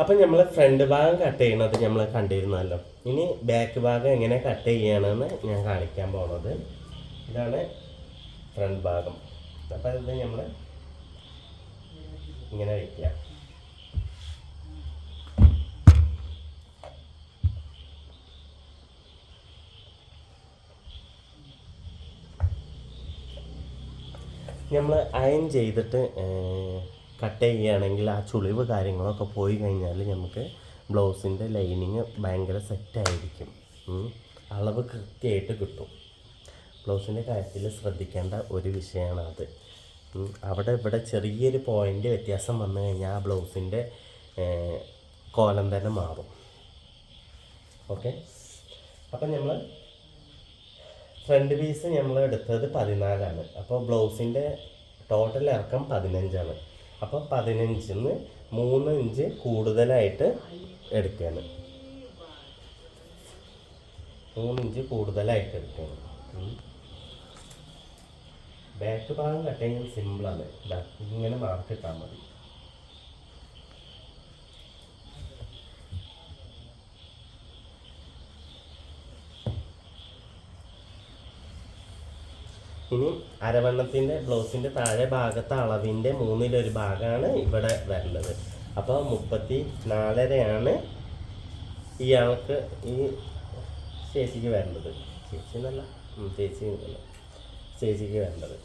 അപ്പം നമ്മൾ ഫ്രണ്ട് ഭാഗം കട്ട് ചെയ്യണത് നമ്മൾ കണ്ടിരുന്നല്ലോ. ഇനി ബാക്ക് ഭാഗം എങ്ങനെ കട്ട് ചെയ്യണമെന്ന് ഞാൻ കാണിക്കാൻ പോണത്. ഇതാണ് ഫ്രണ്ട് ഭാഗം. അപ്പം ഇത് നമ്മൾ ഇങ്ങനെ വയ്ക്കുക നമ്മൾ അയൺ ചെയ്തിട്ട് കട്ട് ചെയ്യുകയാണെങ്കിൽ ആ ചുളിവ് കാര്യങ്ങളൊക്കെ പോയി കഴിഞ്ഞാൽ നമുക്ക് ബ്ലൗസിന്റെ ലൈനിങ് ഭയങ്കര സെറ്റായിരിക്കും അളവ് കൃത്യമായിട്ട് കിട്ടും. ബ്ലൗസിന്റെ കാര്യത്തിൽ ശ്രദ്ധിക്കേണ്ട ഒരു വിഷയമാണ് അത്. അവിടെ ഇവിടെ ചെറിയൊരു പോയിന്റ് വ്യത്യാസം വന്നു കഴിഞ്ഞാൽ ആ ബ്ലൗസിന്റെ കോലം തന്നെ മാറും. ഓക്കെ അപ്പം നമ്മൾ ഫ്രണ്ട് പീസ് നമ്മൾ എടുത്തത് പതിനാലാണ്. അപ്പോൾ ബ്ലൗസിന്റെ ടോട്ടൽ ഇറക്കം പതിനഞ്ചാണ്. അപ്പോൾ പതിനഞ്ചിൽ നിന്ന് മൂന്ന് ഇഞ്ച് കൂടുതലായിട്ട് എടുക്കുകയാണ്. മൂന്ന് ഇഞ്ച് കൂടുതലായിട്ട് എടുക്കുകയാണ്. ബാക്ക് ഭാഗം കട്ട് ചെയ്യാൻ സിമ്പിളാണ് ഇങ്ങനെ മാർക്ക് ഇട്ടാൽ മതി. ഇനി അരവണ്ണത്തിന്റെ ബ്ലൗസിന്റെ താഴെ ഭാഗത്തെ അളവിന്റെ മൂന്നിലൊരു ഭാഗമാണ് ഇവിടെ വരേണ്ടത്. അപ്പോൾ മുപ്പത്തി നാലരയാണ് ഇയാൾക്ക് ഈ ചേച്ചിക്ക് വരേണ്ടത്. ചേച്ചി എന്നല്ല ചേച്ചി ചേച്ചിക്ക് വരേണ്ടത്.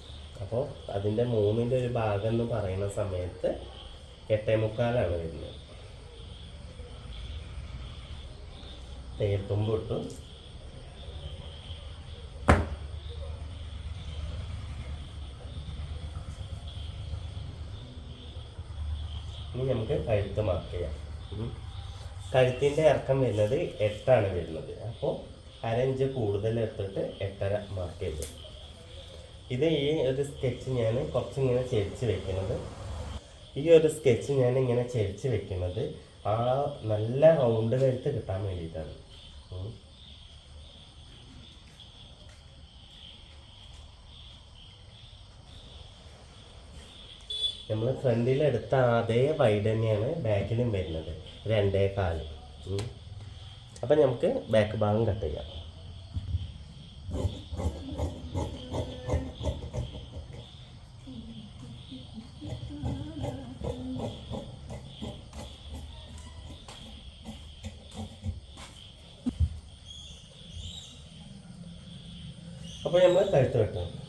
അപ്പോൾ അതിന്റെ മൂന്നിന്റെ ഒരു ഭാഗം എന്ന് പറയുന്ന സമയത്ത് എട്ടേ മുക്കാലാണ് വരുന്നത്. തേപ്പും ഇട്ടു ഇനി നമുക്ക് കഴുത്ത് മാർക്ക് ചെയ്യാം. കഴുത്തിന്റെ ഇറക്കം വരുന്നത് എട്ടാണ് വരുന്നത്. അപ്പോൾ അരഞ്ച് കൂടുതൽ എടുത്തിട്ട് എട്ടര മാർക്ക് ചെയ്തു. ഇത് ഈ ഒരു സ്കെച്ച് ഞാൻ കുറച്ചിങ്ങനെ ചരിച്ച് വെക്കുന്നത്. ഈ ഒരു സ്കെച്ച് ഞാൻ ഇങ്ങനെ ചരിച്ച് വെക്കുന്നത് ആ നല്ല റൗണ്ട് കഴുത്ത് കിട്ടാൻ വേണ്ടിയിട്ടാണ്. നമ്മൾ ഫ്രണ്ടിൽ എടുത്ത അതേ വൈഡ് തന്നെയാണ് ബാക്കിലും വരുന്നത്. രണ്ടേ കാൽ. അപ്പം നമുക്ക് ബാക്ക് ഭാഗം കട്ട് ചെയ്യാം. അപ്പോൾ നമ്മൾ കഴുത്ത് വെട്ടണം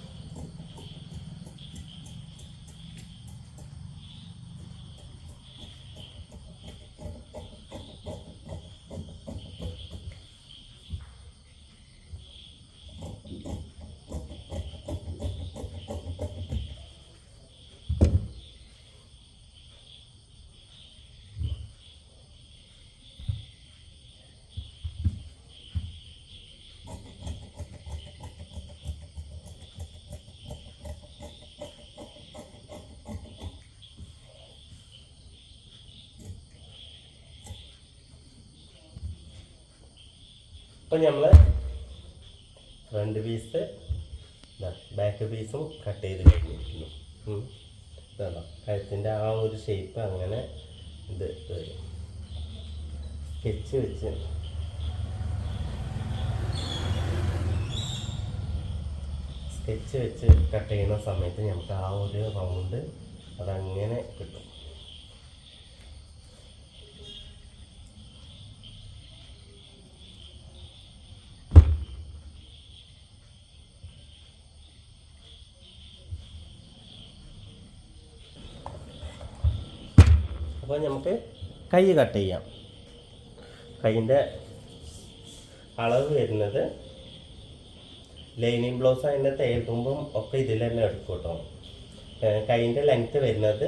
ഇപ്പം നമ്മൾ ഫ്രണ്ട് പീസ് ബാക്ക് പീസും കട്ട് ചെയ്ത് കഴിഞ്ഞിരിക്കുന്നു. ഇതാണോ കഴുത്തിന്റെ ആ ഒരു ഷേപ്പ് അങ്ങനെ ഇത് വരും സ്കെച്ച് വെച്ച്. സ്കെച്ച് വെച്ച് കട്ട് ചെയ്യുന്ന സമയത്ത് നമുക്ക് ആ ഒരു റൗണ്ട് അതങ്ങനെ കിട്ടും. അപ്പോൾ നമുക്ക് കൈ കട്ട് ചെയ്യാം. കൈന്റെ അളവ് വരുന്നത് ലൈനിങ് ബ്ലൗസ് അതിന്റെ തയ്യൽ തുമ്പും ഒക്കെ ഇതിൽ തന്നെ എടുക്കും കേട്ടോ. കൈന്റെ ലെങ്ത്ത് വരുന്നത്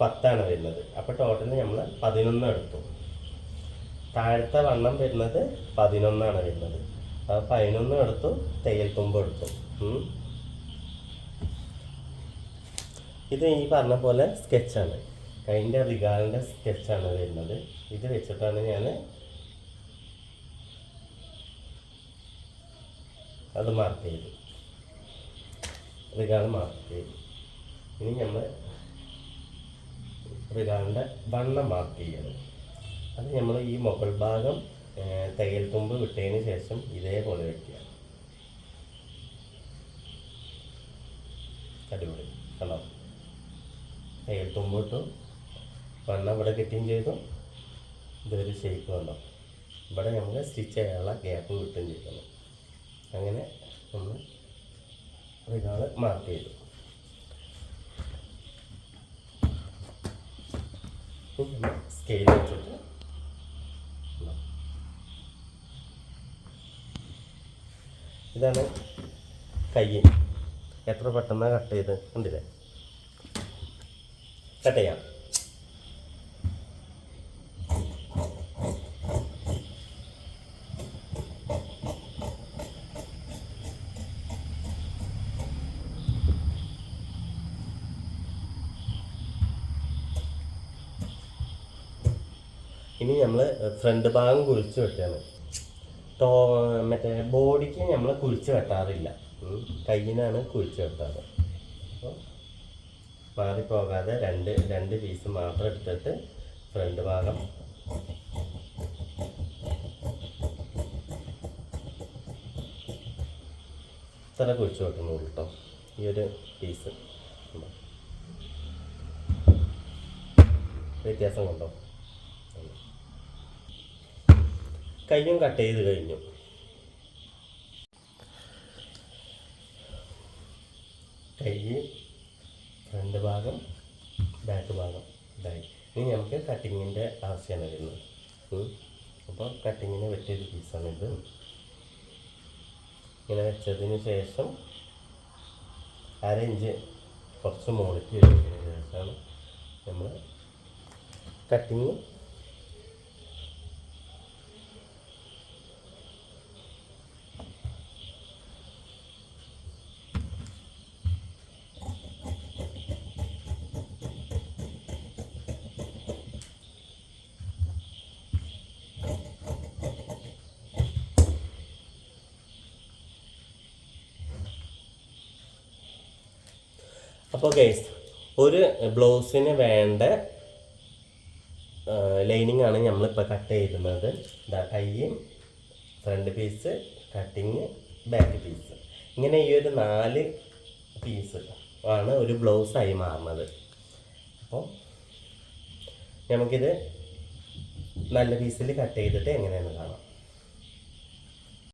പത്താണ് വരുന്നത്. അപ്പോൾ ടോട്ടൽ നമ്മൾ പതിനൊന്ന് എടുത്തു. താഴത്തെ വണ്ണം വരുന്നത് പതിനൊന്നാണ് വരുന്നത്. അപ്പോൾ പതിനൊന്ന് എടുത്തു തേൽത്തുമ്പ് തുമ്പ് എടുത്തു. ഇത് ഈ പറഞ്ഞ പോലെ സ്കെച്ചാണ് കൈന്റെ റിഗാളിന്റെ സ്കെച്ചാണ് വരുന്നത്. ഇത് വെച്ചിട്ടാണ് ഞാൻ അത് മാർക്ക് ചെയ്തു റിഗാൾ മാർക്ക് ചെയ്തു. ഇനി നമ്മൾ റിഗാളിന്റെ വണ്ണം മാർക്ക് ചെയ്യണം. അത് നമ്മൾ ഈ മുകൾ ഭാഗം തയ്യൽ തുമ്പ് വിട്ടതിന് ശേഷം ഇതേപോലെ വെക്കുക. അടിപൊളി. കണ്ടോ? തയ്യൽ തുമ്പ് ഇട്ടു. വണ്ണം ഇവിടെ കിട്ടുകയും ചെയ്തു. ഇതൊരു ഷേപ്പ് കണ്ടോ? ഇവിടെ നമ്മൾ സ്റ്റിച്ച് ചെയ്യാനുള്ള ഗ്യാപ്പ് കിട്ടുകയും ചെയ്തു. അങ്ങനെ ഒന്ന് ഒരാൾ മാർക്ക് ചെയ്തു സ്കെയിൽ വെച്ചിട്ട് ഇതാണ് കൈ. എത്ര പെട്ടെന്നാണ് കട്ട് ചെയ്ത്? കണ്ടില്ലേ? കട്ട് ചെയ്യാം. ഇനി നമ്മൾ ഫ്രണ്ട് ഭാഗം കുഴിച്ച് വെട്ടാണ്. ടോ മറ്റേ ബോഡിക്ക് നമ്മൾ കുഴിച്ച് വെട്ടാറില്ല. കയ്യിനാണ് കുഴിച്ച് വെട്ടാറ്. അപ്പോൾ മാറിപ്പോകാതെ രണ്ട് രണ്ട് പീസ് മാത്രം എടുത്തിട്ട് ഫ്രണ്ട് ഭാഗം ഇത്ര കുഴിച്ച് വെക്കുന്നുള്ളൂ കേട്ടോ ഈ ഒരു പീസ് വ്യത്യാസം കൊണ്ടോ? കയ്യും കട്ട് ചെയ്ത് കഴിഞ്ഞു. കൈ ഫ്രണ്ട് ഭാഗം ബാക്ക് ഭാഗം ഇതായി. ഇനി നമുക്ക് കട്ടിങ്ങിന്റെ ആവശ്യമാണ് വരുന്നത്. അപ്പോൾ കട്ടിങ്ങിന് പറ്റിയൊരു പീസാണിത്. ഇങ്ങനെ വെച്ചതിന് ശേഷം അര ഇഞ്ച് കുറച്ച് മുകളിലേക്ക് വെച്ചതിന് ശേഷമാണ് നമ്മൾ കട്ടിങ് അപ്പോൾ ഗൈസ് ഒരു ബ്ലൗസിന് വേണ്ട ലൈനിങ് ആണ് നമ്മളിപ്പോൾ കട്ട് ചെയ്യുന്നത് ഇതാ front piece cutting back piece ഇങ്ങനെ ഈ ഒരു നാല് പീസ് ആണ് ഒരു ബ്ലൗസായി മാറുന്നത്. അപ്പോൾ നമുക്കിത് നല്ല പീസിൽ കട്ട് ചെയ്തിട്ട് എങ്ങനെയാണെന്ന് കാണാം.